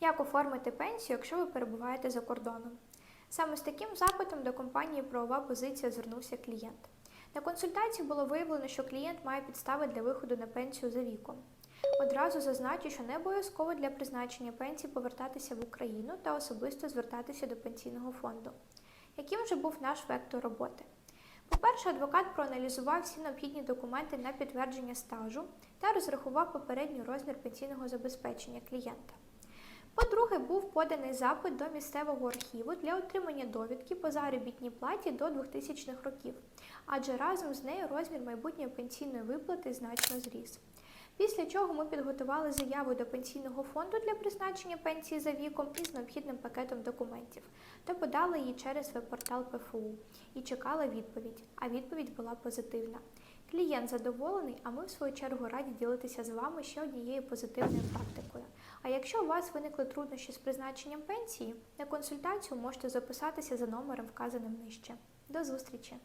Як оформити пенсію, якщо ви перебуваєте за кордоном? Саме з таким запитом до компанії правова позиція звернувся клієнт. На консультації було виявлено, що клієнт має підстави для виходу на пенсію за віком. Одразу зазначу, що не обов'язково для призначення пенсії повертатися в Україну та особисто звертатися до пенсійного фонду. Яким же був наш вектор роботи? По-перше, адвокат проаналізував всі необхідні документи на підтвердження стажу та розрахував попередній розмір пенсійного забезпечення клієнта. По-друге, був поданий запит до місцевого архіву для отримання довідки по заробітній платі до 2000-х років, адже разом з нею розмір майбутньої пенсійної виплати значно зріс. Після чого ми підготували заяву до пенсійного фонду для призначення пенсії за віком із необхідним пакетом документів та подали її через веб-портал ПФУ і чекала відповідь. А відповідь була позитивна. Клієнт задоволений, а ми в свою чергу раді ділитися з вами ще однією позитивною практикою. А якщо у вас виникли труднощі з призначенням пенсії, на консультацію можете записатися за номером, вказаним нижче. До зустрічі!